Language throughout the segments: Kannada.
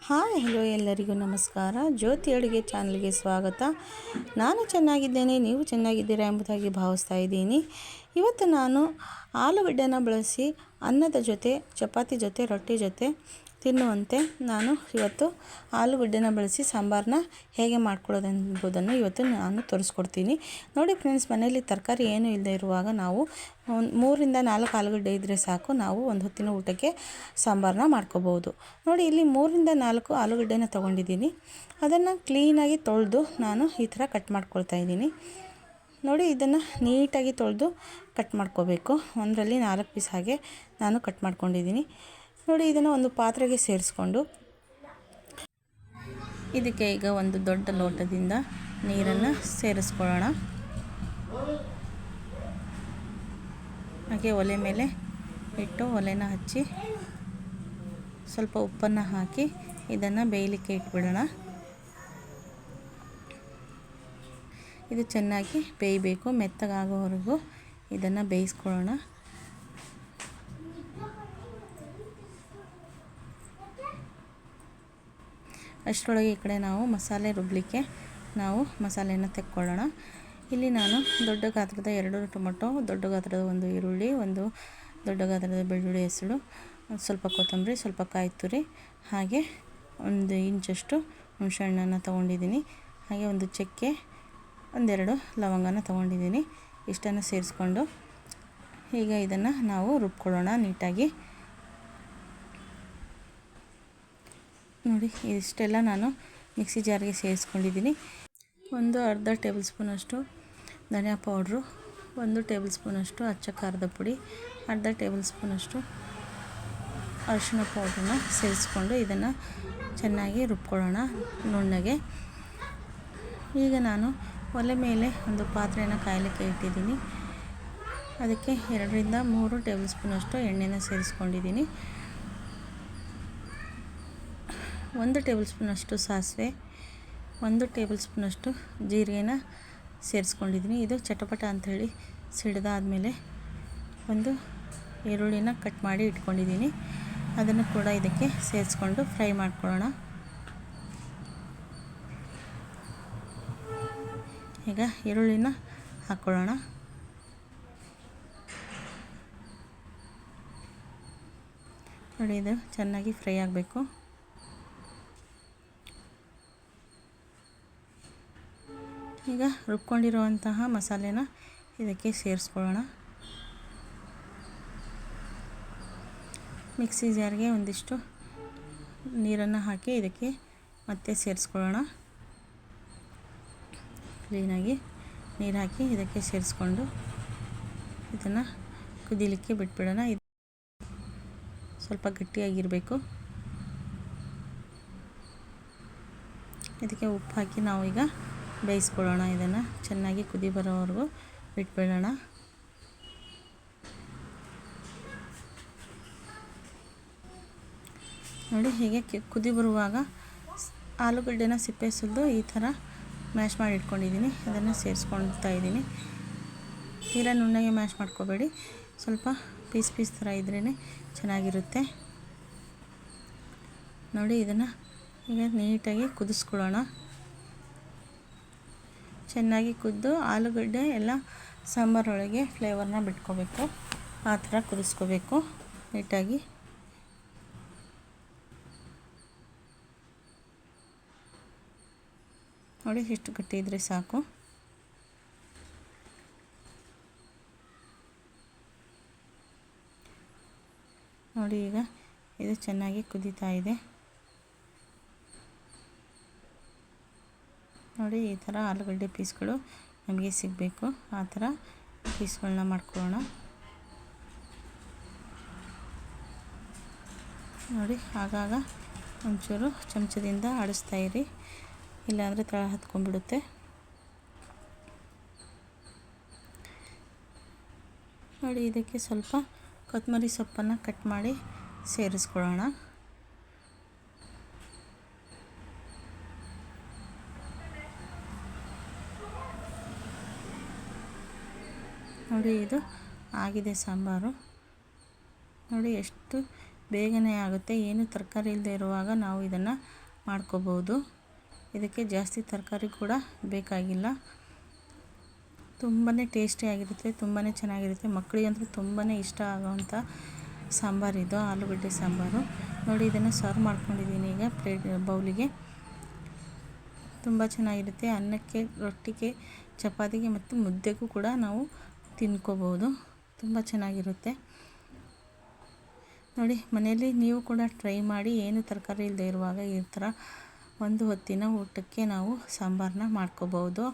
ಹಾಯ್, ಹಲೋ ಎಲ್ಲರಿಗೂ ನಮಸ್ಕಾರ. ಜ್ಯೋತಿ ಅಡುಗೆ ಚಾನಲ್ಗೆ ಸ್ವಾಗತ. ನಾನು ಚೆನ್ನಾಗಿದ್ದೇನೆ, ನೀವು ಚೆನ್ನಾಗಿದ್ದೀರಾ ಎಂಬುದಾಗಿ ಭಾವಿಸ್ತಾ ಇದ್ದೀನಿ. ಇವತ್ತು ನಾನು ಆಲೂಗಡ್ಡೆನ ಬಳಸಿ ಅನ್ನದ ಜೊತೆ, ಚಪಾತಿ ಜೊತೆ, ರೊಟ್ಟಿ ಜೊತೆ ತಿನ್ನುವಂತೆ ನಾನು ಇವತ್ತು ಆಲೂಗಡ್ಡೆನ ಬಳಸಿ ಸಾಂಬಾರನ್ನ ಹೇಗೆ ಮಾಡ್ಕೊಳ್ಳೋದೆಂಬುದನ್ನು ಇವತ್ತು ನಾನು ತೋರಿಸ್ಕೊಡ್ತೀನಿ. ನೋಡಿ ಫ್ರೆಂಡ್ಸ್, ಮನೆಯಲ್ಲಿ ತರಕಾರಿ ಏನೂ ಇಲ್ಲದೆ ಇರುವಾಗ ನಾವು ಒಂದು ಮೂರಿಂದ ನಾಲ್ಕು ಆಲೂಗಡ್ಡೆ ಇದ್ದರೆ ಸಾಕು, ನಾವು ಒಂದು ಹೊತ್ತಿನ ಊಟಕ್ಕೆ ಸಾಂಬಾರನ್ನ ಮಾಡ್ಕೋಬೋದು. ನೋಡಿ, ಇಲ್ಲಿ ಮೂರಿಂದ ನಾಲ್ಕು ಆಲೂಗಡ್ಡೆನ ತೊಗೊಂಡಿದ್ದೀನಿ. ಅದನ್ನು ಕ್ಲೀನಾಗಿ ತೊಳೆದು ನಾನು ಈ ಥರ ಕಟ್ ಮಾಡ್ಕೊಳ್ತಾ ಇದ್ದೀನಿ. ನೋಡಿ, ಇದನ್ನು ನೀಟಾಗಿ ತೊಳೆದು ಕಟ್ ಮಾಡ್ಕೋಬೇಕು. ಒಂದರಲ್ಲಿ ನಾಲ್ಕು ಪೀಸ್ ಹಾಗೆ ನಾನು ಕಟ್ ಮಾಡ್ಕೊಂಡಿದ್ದೀನಿ. ನೋಡಿ, ಇದನ್ನು ಒಂದು ಪಾತ್ರೆಗೆ ಸೇರಿಸ್ಕೊಂಡು ಇದಕ್ಕೆ ಈಗ ಒಂದು ದೊಡ್ಡ ಲೋಟದಿಂದ ನೀರನ್ನು ಸೇರಿಸ್ಕೊಳ್ಳೋಣ. ಹಾಗೆ ಒಲೆ ಮೇಲೆ ಇಟ್ಟು ಒಲೆನ ಹಚ್ಚಿ ಸ್ವಲ್ಪ ಉಪ್ಪನ್ನು ಹಾಕಿ ಇದನ್ನು ಬೇಯಲಿಕ್ಕೆ ಇಟ್ಬಿಡೋಣ. ಇದು ಚೆನ್ನಾಗಿ ಬೇಯಬೇಕು, ಮೆತ್ತಗಾಗೋವರೆಗೂ ಇದನ್ನು ಬೇಯಿಸ್ಕೊಳ್ಳೋಣ. ಅಷ್ಟರೊಳಗೆ ಈ ಕಡೆ ನಾವು ಮಸಾಲೆ ರುಬ್ಬಲಿಕ್ಕೆ ನಾವು ಮಸಾಲೆಯನ್ನು ತೆಕ್ಕೊಳ್ಳೋಣ. ಇಲ್ಲಿ ನಾನು ದೊಡ್ಡ ಗಾತ್ರದ ಎರಡು ಟೊಮೊಟೊ, ದೊಡ್ಡ ಗಾತ್ರದ ಒಂದು ಈರುಳ್ಳಿ, ಒಂದು ದೊಡ್ಡ ಗಾತ್ರದ ಬೆಳ್ಳುಳ್ಳಿ ಹೆಸರು ಸ್ವಲ್ಪ ಕೊತ್ತಂಬರಿ, ಸ್ವಲ್ಪ ಕಾಯಿ ತುರಿ ಹಾಗೆ ಒಂದು ಇಂಚಷ್ಟು ಹುಣಸೆಹಣ್ಣನ್ನು ತೊಗೊಂಡಿದ್ದೀನಿ. ಹಾಗೆ ಒಂದು ಚಕ್ಕೆ, ಒಂದೆರಡು ಲವಂಗನ ತೊಗೊಂಡಿದ್ದೀನಿ. ಇಷ್ಟನ್ನು ಸೇರಿಸ್ಕೊಂಡು ಈಗ ಇದನ್ನು ನಾವು ರುಬ್ಕೊಳ್ಳೋಣ ನೀಟಾಗಿ. ನೋಡಿ ಇಷ್ಟೆಲ್ಲ ನಾನು ಮಿಕ್ಸಿ ಜಾರ್ಗೆ ಸೇರಿಸ್ಕೊಂಡಿದ್ದೀನಿ. ಒಂದು ಅರ್ಧ ಟೇಬಲ್ ಸ್ಪೂನಷ್ಟು ಧನಿಯಾ ಪೌಡ್ರು, ಒಂದು ಟೇಬಲ್ ಸ್ಪೂನಷ್ಟು ಅಚ್ಚ ಖಾರದ ಪುಡಿ, ಅರ್ಧ ಟೇಬಲ್ ಸ್ಪೂನಷ್ಟು ಅರಿಶಿಣ ಪೌಡ್ರನ್ನ ಸೇರಿಸ್ಕೊಂಡು ಇದನ್ನು ಚೆನ್ನಾಗಿ ರುಬ್ಕೊಳ್ಳೋಣ ನುಣ್ಣಗೆ. ಈಗ ನಾನು ಒಲೆ ಮೇಲೆ ಒಂದು ಪಾತ್ರೆಯನ್ನು ಕಾಯಲಿಕ್ಕೆ ಇಟ್ಟಿದ್ದೀನಿ. ಅದಕ್ಕೆ ಎರಡರಿಂದ ಮೂರು ಟೇಬಲ್ ಸ್ಪೂನಷ್ಟು ಎಣ್ಣೆನ ಸೇರಿಸ್ಕೊಂಡಿದ್ದೀನಿ. ಒಂದು ಟೇಬಲ್ ಸ್ಪೂನಷ್ಟು ಸಾಸಿವೆ, ಒಂದು ಟೇಬಲ್ ಸ್ಪೂನಷ್ಟು ಜೀರಿಗೆನ ಸೇರಿಸ್ಕೊಂಡಿದ್ದೀನಿ. ಇದು ಚಟಪಟ ಅಂಥೇಳಿ ಸಿಡ್ದಾದಮೇಲೆ ಒಂದು ಈರುಳ್ಳಿನ ಕಟ್ ಮಾಡಿ ಇಟ್ಕೊಂಡಿದ್ದೀನಿ. ಅದನ್ನು ಕೂಡ ಇದಕ್ಕೆ ಸೇರಿಸ್ಕೊಂಡು ಫ್ರೈ ಮಾಡ್ಕೊಳ್ಳೋಣ. ಈಗ ಈರುಳ್ಳಿನ ಹಾಕ್ಕೊಳ್ಳೋಣ. ನೋಡಿ, ಇದು ಚೆನ್ನಾಗಿ ಫ್ರೈ ಆಗಬೇಕು. ಈಗ ರುಬ್ಕೊಂಡಿರುವಂತಹ ಮಸಾಲೆನ ಇದಕ್ಕೆ ಸೇರಿಸ್ಕೊಳ್ಳೋಣ. ಮಿಕ್ಸಿ ಜಾರ್ಗೆ ಒಂದಿಷ್ಟು ನೀರನ್ನು ಹಾಕಿ ಇದಕ್ಕೆ ಮತ್ತೆ ಸೇರಿಸ್ಕೊಳ್ಳೋಣ. ಕ್ಲೀನಾಗಿ ನೀರು ಹಾಕಿ ಇದಕ್ಕೆ ಸೇರಿಸ್ಕೊಂಡು ಇದನ್ನು ಕುದಿಲಿಕ್ಕೆ ಬಿಟ್ಬಿಡೋಣ. ಇದು ಸ್ವಲ್ಪ ಗಟ್ಟಿಯಾಗಿರಬೇಕು. ಇದಕ್ಕೆ ಉಪ್ಪು ಹಾಕಿ ನಾವು ಈಗ ಬೇಯಿಸ್ಕೊಳ್ಳೋಣ ಇದನ್ನು. ಚೆನ್ನಾಗಿ ಕುದಿ ಬರೋವರೆಗೂ ಬಿಟ್ಬಿಡೋಣ. ನೋಡಿ ಹೀಗೆ ಕುದಿ ಬರುವಾಗ ಆಲೂಗಡ್ಡೆನ ಸಿಪ್ಪೆ ಸುಲಿದು ಈ ಥರ ಮ್ಯಾಶ್ ಮಾಡಿ ಇಟ್ಕೊಂಡಿದ್ದೀನಿ. ಅದನ್ನು ಸೇರಿಸ್ಕೊಳ್ತಾ ಇದ್ದೀನಿ. ತೀರಾ ನುಣ್ಣಗೆ ಮ್ಯಾಶ್ ಮಾಡ್ಕೋಬೇಡಿ. ಸ್ವಲ್ಪ ಪೀಸ್ ಪೀಸ್ ಥರ ಇದ್ರೇ ಚೆನ್ನಾಗಿರುತ್ತೆ. ನೋಡಿ ಇದನ್ನು ಈಗ ನೀಟಾಗಿ ಕುದಿಸ್ಕೊಳ್ಳೋಣ. ಚೆನ್ನಾಗಿ ಕುದ್ದು ಆಲೂಗಡ್ಡೆ ಎಲ್ಲ ಸಾಂಬಾರೊಳಗೆ ಫ್ಲೇವರ್ನ ಬಿಟ್ಕೋಬೇಕು. ಆ ಥರ ಕುದಿಸ್ಕೋಬೇಕು. ನೀಟಾಗಿ. ನೋಡಿ ಇಷ್ಟು ಗಟ್ಟಿ ಇದ್ದರೆ ಸಾಕು. ನೋಡಿ ಈಗ ಇದು ಚೆನ್ನಾಗಿ ಕುದೀತಾ ಇದೆ. ನೋಡಿ, ಈ ಥರ ಆಲೂಗಡ್ಡೆ ಪೀಸ್ಗಳು ನಮಗೆ ಸಿಗಬೇಕು. ಆ ಥರ ಪೀಸ್ಗಳನ್ನ ಮಾಡ್ಕೊಳ್ಳೋಣ. ನೋಡಿ, ಆಗಾಗ ಒಂಚೂರು ಚಮಚದಿಂದ ಆಡಿಸ್ತಾ ಇರಿ. ಇಲ್ಲಾಂದರೆ ತಳ ಹತ್ಕೊಂಡ್ಬಿಡುತ್ತೆ. ನೋಡಿ, ಇದಕ್ಕೆ ಸ್ವಲ್ಪ ಕೊತ್ತಂಬರಿ ಸೊಪ್ಪನ್ನು ಕಟ್ ಮಾಡಿ ಸೇರಿಸ್ಕೊಳ್ಳೋಣ. ನೋಡಿ ಇದು ಆಗಿದೆ ಸಾಂಬಾರು. ನೋಡಿ ಎಷ್ಟು ಬೇಗನೆ ಆಗುತ್ತೆ. ಏನು ತರಕಾರಿ ಇಲ್ಲದೆ ಇರುವಾಗ ನಾವು ಇದನ್ನು ಮಾಡ್ಕೋಬೋದು. ಇದಕ್ಕೆ ಜಾಸ್ತಿ ತರಕಾರಿ ಕೂಡ ಬೇಕಾಗಿಲ್ಲ. ತುಂಬಾ ಟೇಸ್ಟಿಯಾಗಿರುತ್ತೆ ತುಂಬಾ ಚೆನ್ನಾಗಿರುತ್ತೆ. ಮಕ್ಕಳಿಗಂತೂ ತುಂಬಾ ಇಷ್ಟ ಆಗೋವಂಥ ಸಾಂಬಾರು ಇದು, ಆಲೂಗಡ್ಡೆ ಸಾಂಬಾರು. ನೋಡಿ ಇದನ್ನು ಸರ್ವ್ ಮಾಡ್ಕೊಂಡಿದ್ದೀನಿ ಈಗ ಪ್ಲೇಟ್, ಬೌಲಿಗೆ. ತುಂಬ ಚೆನ್ನಾಗಿರುತ್ತೆ. ಅನ್ನಕ್ಕೆ, ರೊಟ್ಟಿಗೆ, ಚಪಾತಿಗೆ ಮತ್ತು ಮುದ್ದೆಗೂ ಕೂಡ ನಾವು ತಿನ್ಕೋಬೋದು. ತುಂಬ ಚೆನ್ನಾಗಿರುತ್ತೆ. ನೋಡಿ, ಮನೆಯಲ್ಲಿ ನೀವು ಕೂಡ ಟ್ರೈ ಮಾಡಿ, ಏನು ತರಕಾರಿ ಇಲ್ಲದೆ ಇರುವಾಗ ಈ ಥರ ಒಂದು ಹೊತ್ತಿನ ಊಟಕ್ಕೆ ನಾವು ಸಾಂಬಾರನ್ನ ಮಾಡ್ಕೋಬೋದು.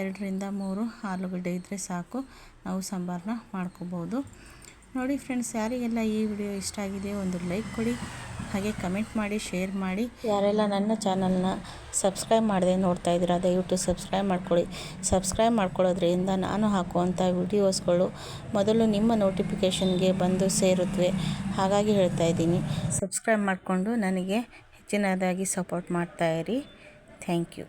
ಎರಡರಿಂದ ಮೂರು ಆಲೂಗಡ್ಡೆ ಇದ್ದರೆ ಸಾಕು, ನಾವು ಸಾಂಬಾರನ್ನ ಮಾಡ್ಕೋಬೋದು. ನೋಡಿ ಫ್ರೆಂಡ್ಸ್ ಯಾರಿಗೆಲ್ಲ ಈ ವಿಡಿಯೋ ಇಷ್ಟ ಆಗಿದೆ, ಒಂದು ಲೈಕ್ ಕೊಡಿ. ಹಾಗೆ ಕಮೆಂಟ್ ಮಾಡಿ, ಶೇರ್ ಮಾಡಿ. ಯಾರೆಲ್ಲ ನನ್ನ ಚಾನಲ್ನ ಸಬ್ಸ್ಕ್ರೈಬ್ ಮಾಡದೆ ನೋಡ್ತಾ ಇದ್ದೀರಾ, ದಯವಿಟ್ಟು ಸಬ್ಸ್ಕ್ರೈಬ್ ಮಾಡ್ಕೊಳ್ಳಿ. ಸಬ್ಸ್ಕ್ರೈಬ್ ಮಾಡ್ಕೊಳ್ಳೋದ್ರಿಂದ ನಾನು ಹಾಕುವಂಥ ವಿಡಿಯೋಸ್ಗಳು ಮೊದಲು ನಿಮ್ಮ ನೋಟಿಫಿಕೇಷನ್ಗೆ ಬಂದು ಸೇರುತ್ತವೆ. ಹಾಗಾಗಿ ಹೇಳ್ತಾ ಇದ್ದೀನಿ, ಸಬ್ಸ್ಕ್ರೈಬ್ ಮಾಡಿಕೊಂಡು ನನಗೆ ಹೆಚ್ಚಿನದಾಗಿ ಸಪೋರ್ಟ್ ಮಾಡ್ತಾಯಿರಿ ಥ್ಯಾಂಕ್ ಯು.